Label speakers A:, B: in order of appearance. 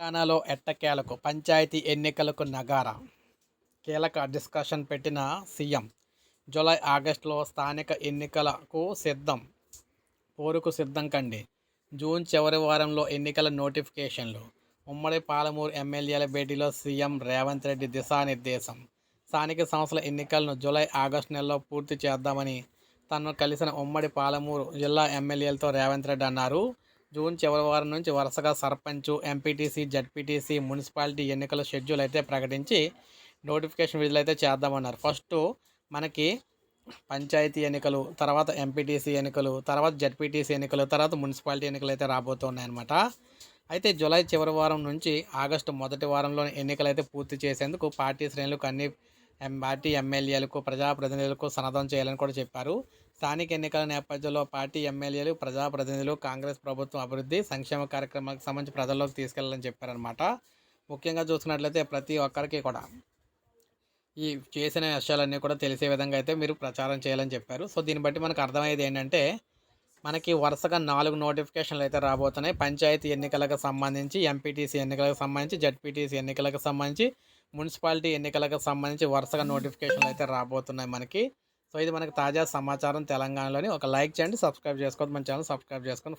A: తెలంగాణలో ఎట్టకేలకు పంచాయతీ ఎన్నికలకు నగారా? కీలక డిస్కషన్ పెట్టిన సీఎం. జూలై ఆగస్టులో స్థానిక ఎన్నికలకు సిద్ధం. పోరుకు సిద్ధం కండి. జూన్ చివరి వారంలో ఎన్నికల నోటిఫికేషన్లు. ఉమ్మడి పాలమూరు ఎమ్మెల్యేల భేటీలో సీఎం రేవంత్ రెడ్డి దిశానిర్దేశం. స్థానిక సంస్థల ఎన్నికలను జూలై ఆగస్టు నెలలో పూర్తి చేద్దామని తను కలిసిన ఉమ్మడి పాలమూరు జిల్లా ఎమ్మెల్యేలతో రేవంత్ రెడ్డి అన్నారు. జూన్ చివరి వారం నుంచి వరుసగా సర్పంచ్ ఎంపీటీసీ జడ్పీటీసీ మున్సిపాలిటీ ఎన్నికల షెడ్యూల్ అయితే ప్రకటించి నోటిఫికేషన్ విడుదలైతే చేద్దామన్నారు. ఫస్ట్ మనకి పంచాయతీ ఎన్నికలు తర్వాత ఎంపీటీసీ ఎన్నికలు తర్వాత జడ్పీటీసీ ఎన్నికలు తర్వాత మున్సిపాలిటీ ఎన్నికలు అయితే రాబోతున్నాయన్నమాట. అయితే జూలై చివరి వారం నుంచి ఆగస్టు మొదటి వారంలో ఎన్నికలు అయితే పూర్తి చేసేందుకు పార్టీ శ్రేణులకు అన్ని పార్టీ ఎమ్మెల్యేలకు ప్రజాప్రతినిధులకు సన్నద్ధం చేయాలని కూడా చెప్పారు. స్థానిక ఎన్నికల నేపథ్యంలో పార్టీ ఎమ్మెల్యేలు ప్రజాప్రతినిధులు కాంగ్రెస్ ప్రభుత్వం అభివృద్ధి సంక్షేమ కార్యక్రమాలకు సంబంధించి ప్రజల్లోకి తీసుకెళ్ళాలని చెప్పారనమాట ముఖ్యంగా చూసుకున్నట్లయితే ప్రతి ఒక్కరికి కూడా ఈ చేసిన విషయాలన్నీ కూడా తెలిసే విధంగా అయితే మీరు ప్రచారం చేయాలని చెప్పారు. సో దీన్ని బట్టి మనకు అర్థమయ్యేది ఏంటంటే మనకి వరుసగా నాలుగు నోటిఫికేషన్లు అయితే రాబోతున్నాయి. పంచాయతీ ఎన్నికలకు సంబంధించి ఎంపీటీసీ ఎన్నికలకు సంబంధించి జడ్పీటీసీ ఎన్నికలకు సంబంధించి మున్సిపాలిటీ ఎన్నికలకు సంబంధించి వరుసగా నోటిఫికేషన్లు అయితే రాబోతున్నాయి మనకి. సో ఇది మనకి తాజా సమాచారం తెలంగాణలోని. ఒక లైక్ చేయండి సబ్స్క్రైబ్ చేసుకోవద్దు మన ఛానల్ సబ్స్క్రైబ్ చేసుకొని